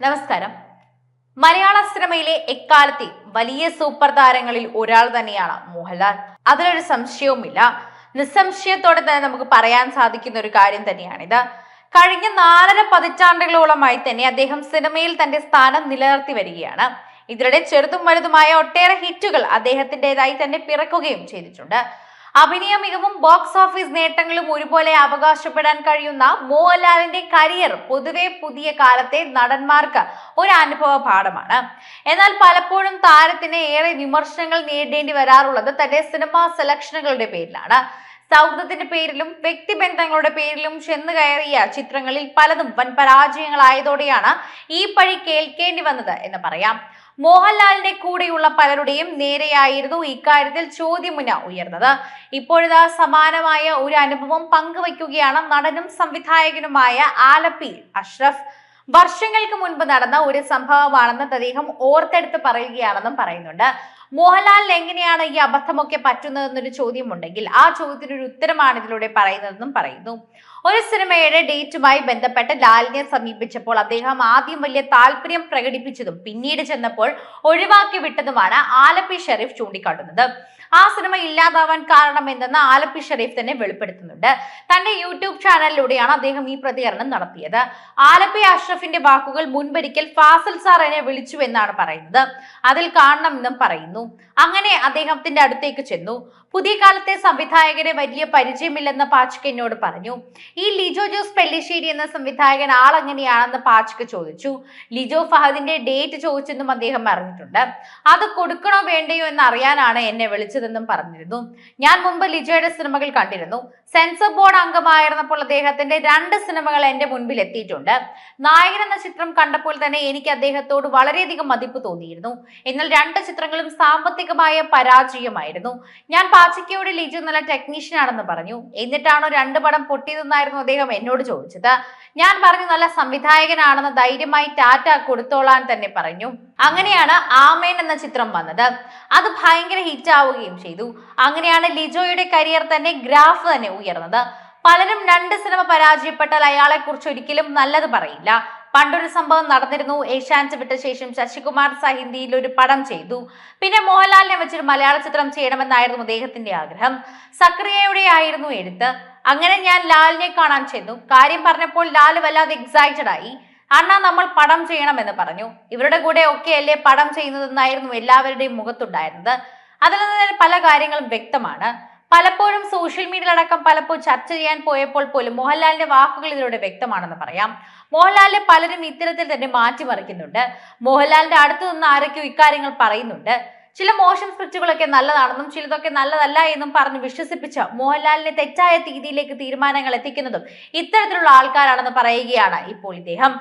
നമസ്കാരം. മലയാള സിനിമയിലെ എക്കാലത്തെ വലിയ സൂപ്പർ താരങ്ങളിൽ ഒരാൾ തന്നെയാണ് മോഹൻലാൽ. അതിലൊരു സംശയവുമില്ല. നിസ്സംശയത്തോടെ തന്നെ നമുക്ക് പറയാൻ സാധിക്കുന്ന ഒരു കാര്യം തന്നെയാണിത്. കഴിഞ്ഞ നാലര പതിറ്റാണ്ടുകളോളമായി തന്നെ അദ്ദേഹം സിനിമയിൽ തന്റെ സ്ഥാനം നിലനിർത്തി വരികയാണ്. ഇതിനിടെ ചെറുതും വലുതുമായ ഒട്ടേറെ ഹിറ്റുകൾ അദ്ദേഹത്തിന്റെതായി തന്നെ പിറക്കുകയും ചെയ്തിട്ടുണ്ട്. അഭിനയ മികവും ബോക്സ് ഓഫീസ് നേട്ടങ്ങളും ഒരുപോലെ അവകാശപ്പെടാൻ കഴിയുന്ന മോഹൻലാലിന്റെ കരിയർ പൊതുവെ പുതിയ കാലത്തെ നടന്മാർക്ക് ഒരു അനുഭവ പാഠമാണ്. എന്നാൽ പലപ്പോഴും താരത്തിന് ഏറെ വിമർശനങ്ങൾ നേരിടേണ്ടി വരാറുള്ളത് തന്റെ സിനിമാ സെലക്ഷനുകളുടെ പേരിലാണ്. സൗഹൃദത്തിന്റെ പേരിലും വ്യക്തിബന്ധങ്ങളുടെ പേരിലും ചെന്ന് കയറിയ ചിത്രങ്ങളിൽ പലതും വൻ പരാജയങ്ങളായതോടെയാണ് ഈ പഴി കേൾക്കേണ്ടി വന്നത് എന്ന് പറയാം. മോഹൻലാലിന്റെ കൂടെയുള്ള പലരുടെയും നേരെയായിരുന്നു ഇക്കാര്യത്തിൽ ചോദ്യമുന ഉയർന്നത്. ഇപ്പോഴിതാ സമാനമായ ഒരു അനുഭവം പങ്കുവയ്ക്കുകയാണ് നടനും സംവിധായകനുമായ ആലപ്പി അഷ്റഫ്. വർഷങ്ങൾക്ക് മുൻപ് നടന്ന ഒരു സംഭവമാണെന്ന് അദ്ദേഹം ഓർത്തെടുത്ത് പറയുകയാണെന്നും പറയുന്നുണ്ട്. മോഹൻലാലിന് എങ്ങനെയാണ് ഈ അബദ്ധമൊക്കെ പറ്റുന്നതെന്നൊരു ചോദ്യമുണ്ടെങ്കിൽ ആ ചോദ്യത്തിന് ഒരു ഉത്തരമാണ് ഇതിലൂടെ പറയുന്നതെന്നും പറയുന്നു. ഒരു സിനിമയുടെ ഡേറ്റുമായി ബന്ധപ്പെട്ട് ലാലിനെ സമീപിച്ചപ്പോൾ അദ്ദേഹം ആദ്യം വലിയ താല്പര്യം പ്രകടിപ്പിച്ചതും പിന്നീട് ചെന്നപ്പോൾ ഒഴിവാക്കി വിട്ടതുമാണ് ആലപ്പി ഷെരീഫ് ചൂണ്ടിക്കാട്ടുന്നത്. ആ സിനിമ ഇല്ലാതാവാൻ കാരണം എന്തെന്ന് ആലപ്പി ഷെരീഫ് തന്നെ വെളിപ്പെടുത്തുന്നുണ്ട്. തന്റെ യൂട്യൂബ് ചാനലിലൂടെയാണ് അദ്ദേഹം ഈ പ്രതികരണം നടത്തിയത്. ആലപ്പി അഷ്റഫിന്റെ വാക്കുകൾ മുൻപൊരിക്കൽ ഫാസിൽ സാർ എന്നെ വിളിച്ചു എന്നാണ് പറയുന്നത്. അതിൽ കാണണമെന്നും പറയുന്നു. അങ്ങനെ അദ്ദേഹത്തിന്റെ അടുത്തേക്ക് ചെന്നു. പുതിയ കാലത്തെ സംവിധായകന് വലിയ പരിചയമില്ലെന്ന് പാച്ചക്ക് എന്നോട് പറഞ്ഞു. ഈ ലിജോ ജോസ് പെല്ലിശ്ശേരി എന്ന സംവിധായകൻ ആളെങ്ങനെയാണെന്ന് പാച്ചക്ക് ചോദിച്ചു. ലിജോ ഫഹദിന്റെ ഡേറ്റ് ചോദിച്ചെന്നും അദ്ദേഹം പറഞ്ഞിട്ടുണ്ട് അത് കൊടുക്കണോ വേണ്ടയോ എന്ന് അറിയാനാണ് എന്നെ വിളിച്ചതെന്നും പറഞ്ഞിരുന്നു. ഞാൻ മുമ്പ് ലിജോയുടെ സിനിമകൾ കണ്ടിരുന്നു. സെൻസർ ബോർഡ് അംഗമായിരുന്നപ്പോൾ അദ്ദേഹത്തിന്റെ രണ്ട് സിനിമകൾ എന്റെ മുൻപിൽ എത്തിയിട്ടുണ്ട്. നായകൻ എന്ന ചിത്രം കണ്ടപ്പോൾ തന്നെ എനിക്ക് അദ്ദേഹത്തോട് വളരെയധികം മതിപ്പ് തോന്നിയിരുന്നു. എന്നാൽ രണ്ട് ചിത്രങ്ങളും സാമ്പത്തികമായ പരാജയമായിരുന്നു. ഞാൻ പാച്ചയ്ക്കയോട് ലിജു നല്ല ടെക്നീഷ്യൻ ആണെന്ന് പറഞ്ഞു. എന്നിട്ടാണോ രണ്ട് പടം പൊട്ടിയതെന്നായിരുന്നു അദ്ദേഹം എന്നോട് ചോദിച്ചത്. ഞാൻ പറഞ്ഞു നല്ല സംവിധായകനാണെന്ന് ധൈര്യമായി ടാറ്റ കൊടുത്തോളാൻ തന്നെ പറഞ്ഞു. അങ്ങനെയാണ് ആമേൻ എന്ന ചിത്രം വന്നത്. അത് ഭയങ്കര ഹിറ്റ് ആവുകയും ചെയ്തു. അങ്ങനെയാണ് ലിജോയുടെ കരിയർ തന്നെ ഗ്രാഫ് തന്നെ ഉയർന്നത്. പലരും രണ്ട് സിനിമ പരാജയപ്പെട്ടാൽ അയാളെ കുറിച്ച് ഒരിക്കലും നല്ലത് പറയില്ല. പണ്ടൊരു സംഭവം നടന്നിരുന്നു. ഏഷ്യാനെറ്റ് വിട്ട ശേഷം ശശികുമാർ സഹിന്ദിയിൽ ഹിന്ദിയിൽ ഒരു പടം ചെയ്തു. പിന്നെ മോഹൻലാലിനെ വെച്ചൊരു മലയാള ചിത്രം ചെയ്യണമെന്നായിരുന്നു അദ്ദേഹത്തിന്റെ ആഗ്രഹം. സക്രിയയുടെ ആയിരുന്നു എഴുത്ത്. അങ്ങനെ ഞാൻ ലാലിനെ കാണാൻ ചെന്നു. കാര്യം പറഞ്ഞപ്പോൾ ലാൽ വല്ലാതെ എക്സൈറ്റഡ് ആയി. അണ്ണ നമ്മൾ പടം ചെയ്യണമെന്ന് പറഞ്ഞു. ഇവരുടെ കൂടെ ഒക്കെ അല്ലേ പടം ചെയ്യുന്നതെന്നായിരുന്നു എല്ലാവരുടെയും മുഖത്തുണ്ടായിരുന്നത്. അതിൽ നിന്ന് പല കാര്യങ്ങളും വ്യക്തമാണ്. പലപ്പോഴും സോഷ്യൽ മീഡിയയിലടക്കം പലപ്പോഴും ചർച്ച ചെയ്യാൻ പോയപ്പോൾ പോലും മോഹൻലാലിന്റെ വാക്കുകൾ ഇതിലൂടെ വ്യക്തമാണെന്ന് പറയാം. മോഹൻലാലിനെ പലരും ഇത്തരത്തിൽ തന്നെ മാറ്റിമറിക്കുന്നുണ്ട്. മോഹൻലാലിന്റെ അടുത്തു നിന്ന് ആരൊക്കെയോ ഇക്കാര്യങ്ങൾ പറയുന്നുണ്ട്. ചില മോശം സ്ക്രിപ്റ്റുകളൊക്കെ നല്ലതാണെന്നും ചിലതൊക്കെ നല്ലതല്ല എന്നും പറഞ്ഞ് വിശ്വസിപ്പിച്ച് മോഹൻലാലിനെ തെറ്റായ രീതിയിലേക്ക് തീരുമാനങ്ങൾ എത്തിക്കുന്നതും ഇത്തരത്തിലുള്ള ആൾക്കാരാണെന്ന് പറയുകയാണ് ഇപ്പോൾ ഇദ്ദേഹം.